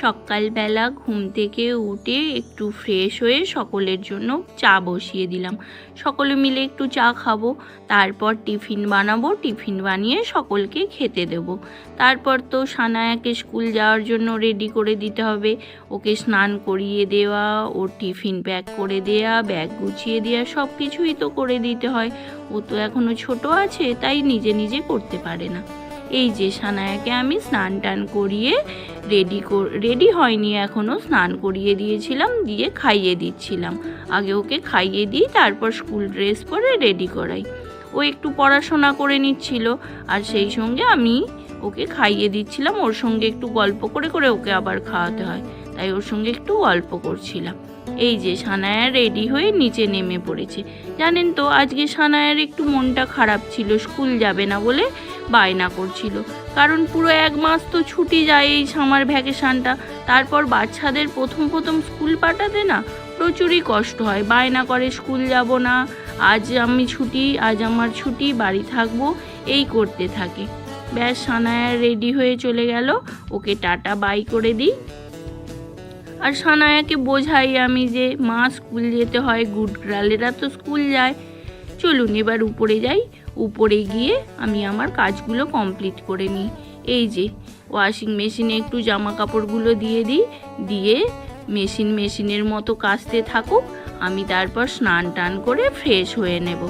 সকালবেলা ঘুম থেকে উঠে একটু ফ্রেশ হয়ে সকলের জন্য চা বসিয়ে দিলাম। সকলে মিলে একটু চা খাব, তারপর টিফিন বানাবো, টিফিন বানিয়ে সকলকে খেতে দেব। তারপর তো সানায়াকে স্কুল যাওয়ার জন্য রেডি করে দিতে হবে। ওকে স্নান করিয়ে দেওয়া, ওর টিফিন প্যাক করে দেওয়া ব্যাগ গুছিয়ে দেওয়া সব কিছুই তো করে দিতে হয়। ও তো এখনও ছোট আছে, তাই নিজে নিজে করতে পারে না। এই যে সানায়াকে আমি স্নান টান করিয়ে রেডি রেডি হয়নি এখনও স্নান করিয়ে দিয়েছিলাম, দিয়ে খাইয়ে দিচ্ছিলাম। আগে ওকে খাইয়ে দিই, তারপর স্কুল ড্রেস পরে রেডি করাই। ও একটু পড়াশোনা করে নিচ্ছিল, আর সেই সঙ্গে আমি ওকে খাইয়ে দিচ্ছিলাম, ওর সঙ্গে একটু গল্প করে করে ওকে আবার খাওয়াতে হয়। তাই ওর সঙ্গে একটু গল্প করছিলাম। এই যে সানায়া রেডি হয়ে নিচে নেমে পড়েছে। জানেন তো, আজকে সানায়ার একটু মনটা খারাপ ছিল স্কুল যাবে না বলে বায়না করছিল। কারণ পুরো এক মাস তো ছুটি যায় এই সামার ভ্যাকেশানটা। তারপর বাচ্চাদের প্রথম প্রথম স্কুল পাঠাতে না প্রচুরই কষ্ট হয়। বায়না করে, স্কুল যাব না। আজ আমি ছুটি, আজ আমার ছুটি, বাড়ি থাকব। এই করতে থাকে। ব্যাস, সানায়া রেডি হয়ে চলে গেল। ওকে টাটা, বাই করে দিই। আর সানায়াকে বোঝাই আমি যে, মা, স্কুল যেতে হয়, গুড গার্লেরা তো স্কুল যায়। চলুন এবার উপরে যাই। উপরে গিয়ে আমি আমার কাজগুলো কমপ্লিট করে নিই। এই যে ওয়াশিং মেশিনে একটু জামা কাপড়গুলো দিয়ে দিই, দিয়ে মেশিন মেশিনের মতো কাচতে থাকুক, আমি তারপর স্নান টান করে ফ্রেশ হয়ে নেব।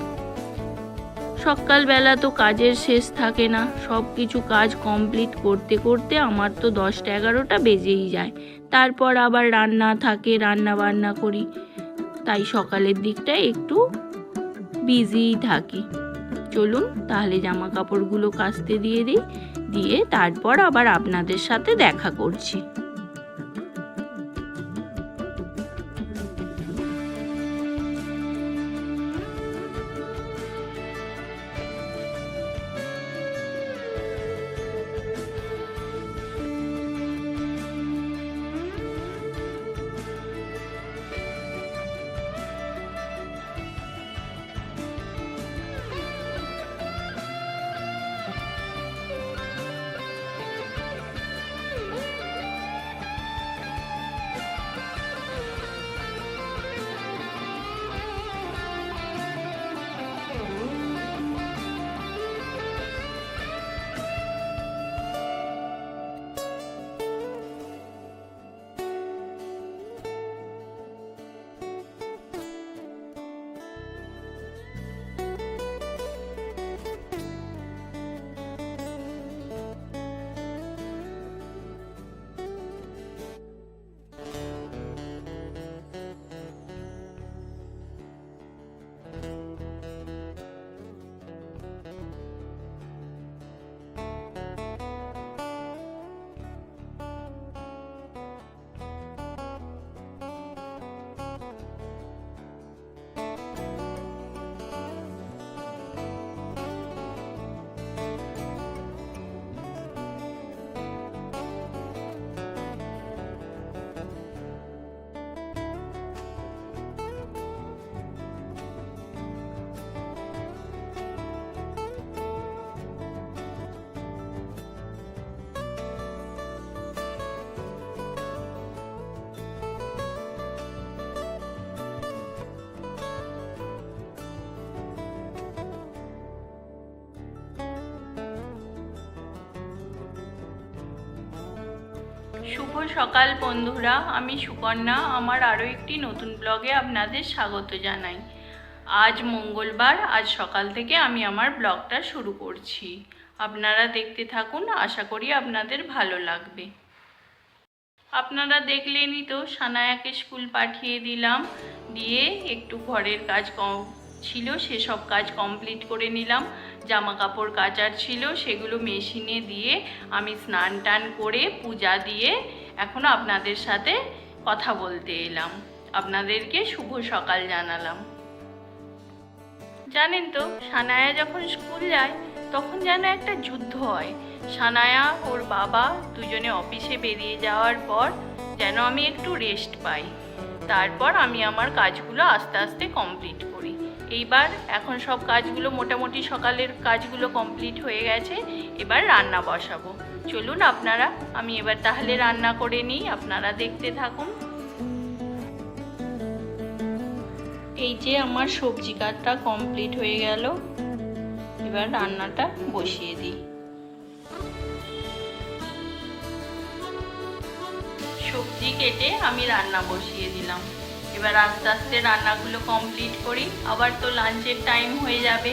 সকালবেলা তো কাজের শেষ থাকে না সব কিছু কাজ কমপ্লিট করতে করতে আমার তো দশটা এগারোটা বেজেই যায়। তারপর আবার রান্না থাকে, রান্না বান্না করি। তাই সকালের দিকটা একটু বিজিই থাকি। চলুন তাহলে জামা কাপড়গুলো কাচতে দিয়ে দিই দিয়ে তারপর আবার আপনাদের সাথে দেখা করছি। শুভ সকাল বন্ধুরা, আমি সুকন্যা আমার আরও একটি নতুন ব্লগে আপনাদের স্বাগত জানাই। আজ মঙ্গলবার, আজ সকাল থেকে আমি আমার ব্লগটা শুরু করছি। আপনারা দেখতে থাকুন, আশা করি আপনাদের ভালো লাগবে। আপনারা দেখলেনই তো, সানায়াকে স্কুল পাঠিয়ে দিলাম, দিয়ে একটু ঘরের কাজ কম ছিল, সেসব কাজ কমপ্লিট করে নিলাম। জামা কাপড় কাচার ছিল, সেগুলো মেশিনে দিয়ে আমি স্নান টান করে পূজা দিয়ে এখন আপনাদের সাথে কথা বলতে এলাম। আপনাদেরকে শুভ সকাল জানালাম। জানেন তো, সানায়া যখন স্কুল যায়, তখন যেন একটা যুদ্ধ হয়। সানায়া, ওর বাবা দুজনে অফিসে বেরিয়ে যাওয়ার পর যেন আমি একটু রেস্ট পাই। তারপর আমি আমার কাজগুলো আস্তে আস্তে কমপ্লিট এইবার এখন সব কাজগুলো মোটামুটি সকালের কাজগুলো কমপ্লিট হয়ে গেছে, এবার রান্না বসাবো। চলুন আপনারা, আমি এবার তাহলে রান্না করে নিই, আপনারা দেখতে থাকুন। এই যে আমার সবজি কাটটা কমপ্লিট হয়ে গেল, এবার রান্নাটা বসিয়ে দিই। সবজি কেটে আমি রান্না বসিয়ে দিলাম। এবার আস্তে আস্তে রান্নাগুলো কমপ্লিট করি। আবার তো লাঞ্চের টাইম হয়ে যাবে।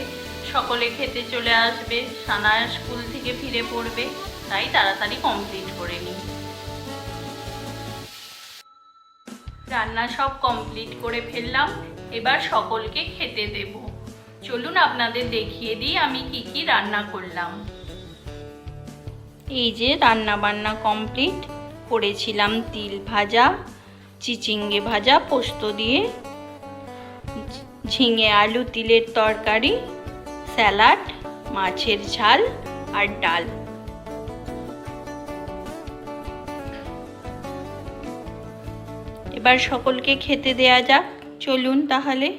সকলে খেতে চলে আসবে। সানায়া স্কুল থেকে ফিরে পড়বে। তাই তাড়াতাড়ি কমপ্লিট করে নিই। রান্না সব কমপ্লিট করে ফেললাম। এবার সকলকে খেতে দেব। চলুন আপনাদের দেখিয়ে দিই আমি কি কি রান্না করলাম। এই যে রান্না বান্না কমপ্লিট করেছিলাম তিল ভাজা চিচিঙ্গে ভাজা, পোস্ত দিয়ে ঝিঙে আলু, তিলের তরকারি, স্যালাড, মাছের ঝাল আর ডাল। এবার সকলকে খেতে দেয়া যাক। চলুন তাহলে।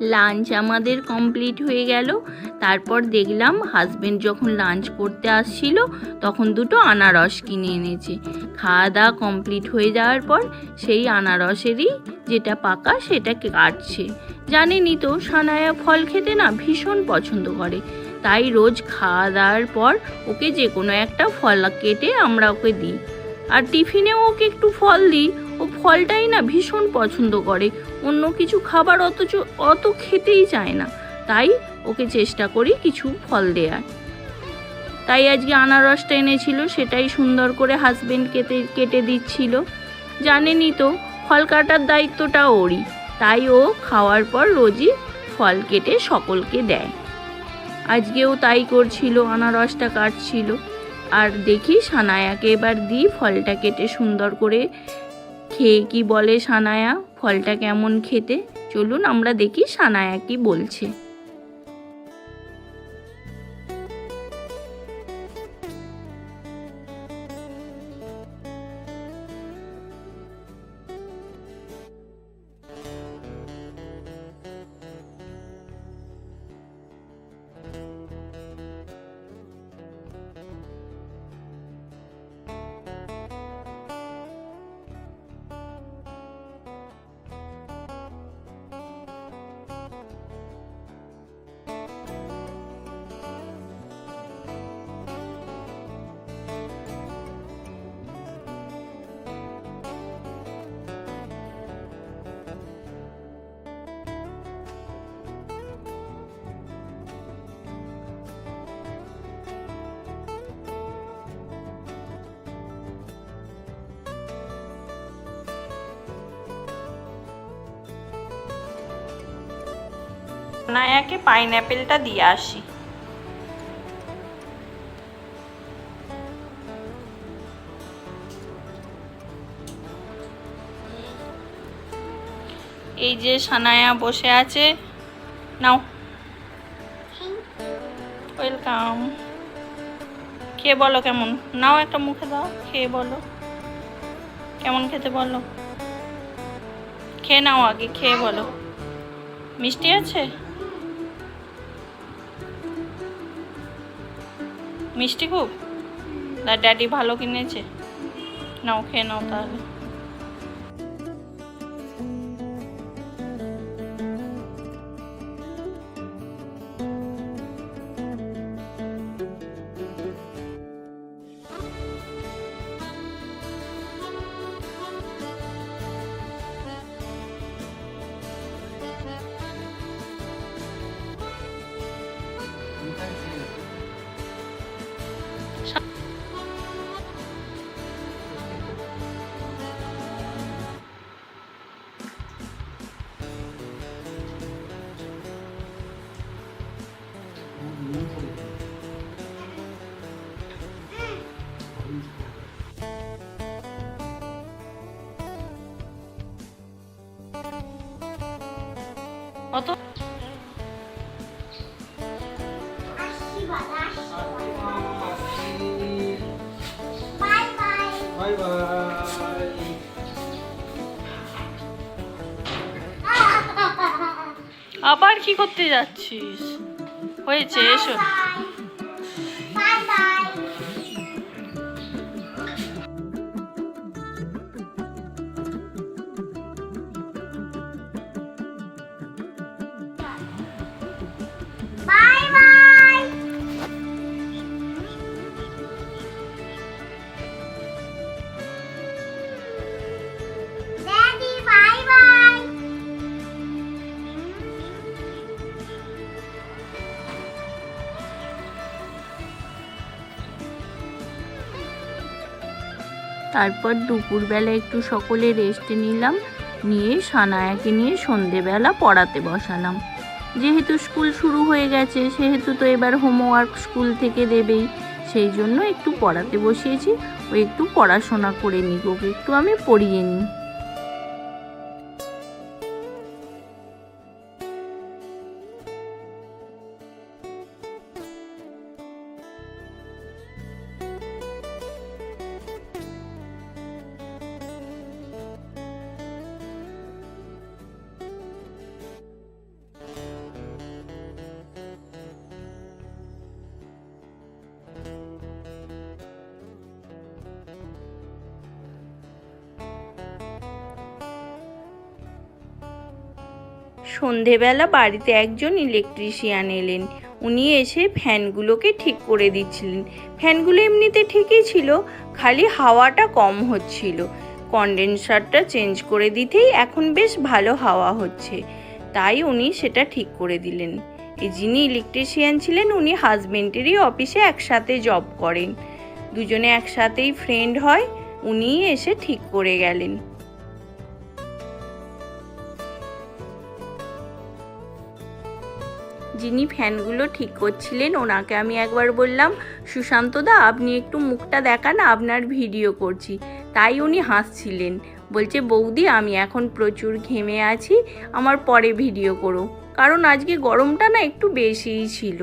লাঞ্চ আমাদের কমপ্লিট হয়ে গেল। তারপর দেখলাম হাজবেন্ড যখন লাঞ্চ করতে আসছিল, তখন দুটো আনারস কিনে এনেছে। খাওয়া দাওয়া কমপ্লিট হয়ে যাওয়ার পর সেই আনারসেরই যেটা পাকা সেটাকে কাটছে। জানেনই তো, সানায়া ফল খেতে না ভীষণ পছন্দ করে। তাই রোজ খাওয়া দাওয়ার পর ওকে যে কোনো একটা ফল কেটে আমরা ওকে দিই। আর টিফিনেও ওকে একটু ফল দিই। ও ফলটাই না ভীষণ পছন্দ করে। অন্য কিছু খাবার অথচ অত খেতেই চায় না। তাই ওকে চেষ্টা করি কিছু ফল দেওয়ার তাই আজকে আনারসটা এনেছিল, সেটাই সুন্দর করে হাজবেন্ড কেটে কেটে দিচ্ছিল। জানেনই তো, ফল কাটার দায়িত্বটা ওরই। তাই ও খাওয়ার পর রোজই ফল কেটে সকলকে দেয়। আজকেও তাই করছিল, আনারসটা কাটছিল। আর দেখি সানায়াকে এবার দিই, ফলটা কেটে সুন্দর করে খেয়ে কি বলে সানায়া, ফলটা কেমন খেতে? চলুন আমরা দেখি সানায়া কি বলছে। সানায়াকে পাইনঅ্যাপেলটা দিয়ে আসি। এই যে সানায়া বসে আছে। নাও। ওয়েলকাম। খেয়ে বলো কেমন? নাও একটা মুখে দাও, খেয়ে বলো। কেমন খেতে বলো? খেয়ে নাও আগে, খেয়ে বলো। মিষ্টি আছে? মিষ্টি খুব? তার ড্যাডি ভালো কিনেছে। নাও খেয়ে নাও তাহলে। আবার কি করতে যাচ্ছিস? হয়েছে এসো। bye bye. তারপর দুপুরবেলা একটু সকলে রেস্ট নিলাম, নিয়ে সানায়াকে নিয়ে সন্ধেবেলা পড়াতে বসালাম। যেহেতু স্কুল শুরু হয়ে গেছে, সেহেতু তো এবার হোমওয়ার্ক স্কুল থেকে দেবেই। সেই জন্য একটু পড়াতে বসিয়েছি, ও একটু পড়াশোনা করে নিক, ওকে একটু আমি পড়িয়ে নিই। সন্ধেবেলা বাড়িতে একজন ইলেকট্রিশিয়ান এলেন। উনি এসে ফ্যানগুলোকে ঠিক করে দিচ্ছিলেন। ফ্যানগুলো এমনিতে ঠিকই ছিল, খালি হাওয়াটা কম হচ্ছিল। কন্ডেন্সারটা চেঞ্জ করে দিতেই এখন বেশ ভালো হাওয়া হচ্ছে। তাই উনি সেটা ঠিক করে দিলেন। এই যিনি ইলেকট্রিশিয়ান ছিলেন, উনি হাজবেন্ডেরই অফিসে একসাথে জব করেন। দুজনে একসাথেই ফ্রেন্ড হয়, উনিই এসে ঠিক করে গেলেন। যিনি ফ্যানগুলো ঠিক করছিলেন, ওনাকে আমি একবার বললাম সুশান্তদা আপনি একটু মুখটা দেখান, আপনার ভিডিও করছি। তাই উনি হাসছিলেন। বলছে, বৌদি, আমি এখন প্রচুর ঘেমে আছি, আমার পরে ভিডিও করো। কারণ আজকে গরমটা না একটু বেশিই ছিল।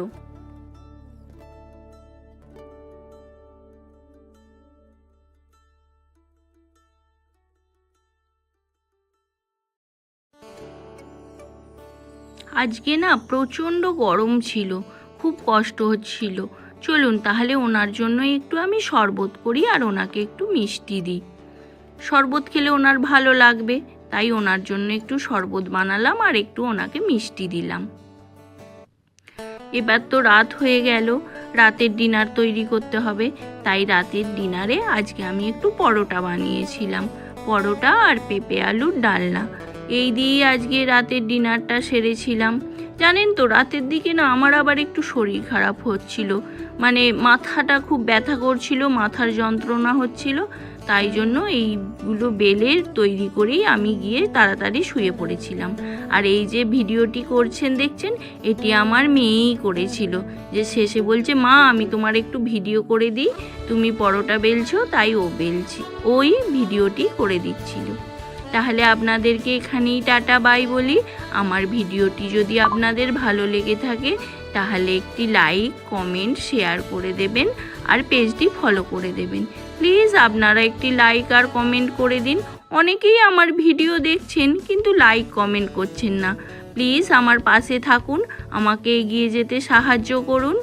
আজকে না প্রচণ্ড গরম ছিল, খুব কষ্ট হচ্ছিল। চলুন তাহলে ওনার জন্য একটু আমি শরবত করি আর ওনাকে একটু মিষ্টি দিই। শরবত খেলে ওনার ভালো লাগবে, তাই ওনার জন্য একটু শরবত বানালাম আর একটু ওনাকে মিষ্টি দিলাম। এবার তো রাত হয়ে গেল, রাতের ডিনার তৈরি করতে হবে, তাই রাতের ডিনারে আজকে আমি একটু পরোটা বানিয়েছিলাম, পরোটা আর পেঁপে আলুর ডালনা। এই দিয়েই আজকে রাতের ডিনারটা সেরেছিলাম। জানেন তো, রাতের দিকে না আমার আবার একটু শরীর খারাপ হচ্ছিল। মানে মাথাটা খুব ব্যথা করছিল, মাথার যন্ত্রণা হচ্ছিল। তাই জন্য এইগুলো বেলের তৈরি করেই আমি গিয়ে তাড়াতাড়ি শুয়ে পড়েছিলাম। আর এই যে ভিডিওটি করছেন, দেখছেন, এটি আমার মেয়েই করেছিল। যে শেষে বলছে, মা, আমি তোমার একটু ভিডিও করে দিই। তুমি পরোটা বেলছো, তাই ও বেলছি। ওই ভিডিওটি করে দিচ্ছিল। তাহলে আপনাদেরকে এখানেই টাটা, বাই বলি। আমার ভিডিওটি যদি আপনাদের ভালো লেগে থাকে, তাহলে একটি লাইক, কমেন্ট, শেয়ার করে দেবেন আর পেজটি ফলো করে দেবেন। প্লিজ আপনারা একটি লাইক আর কমেন্ট করে দিন। অনেকেই আমার ভিডিও দেখছেন কিন্তু লাইক, কমেন্ট করছেন না। প্লিজ আমার পাশে থাকুন, আমাকে এগিয়ে যেতে সাহায্য করুন।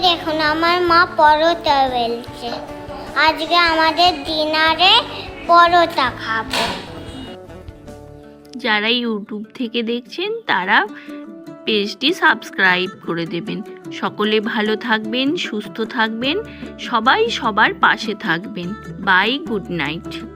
দেখুন, আমার মা পরোটা বেলছে। আজকে আমাদের ডিনারে পরোটা খাব। যারা ইউটিউব থেকে দেখছেন, তারা পেজটি সাবস্ক্রাইব করে দেবেন। সকলে ভালো থাকবেন, সুস্থ থাকবেন, সবাই সবার পাশে থাকবেন। Bye, good night.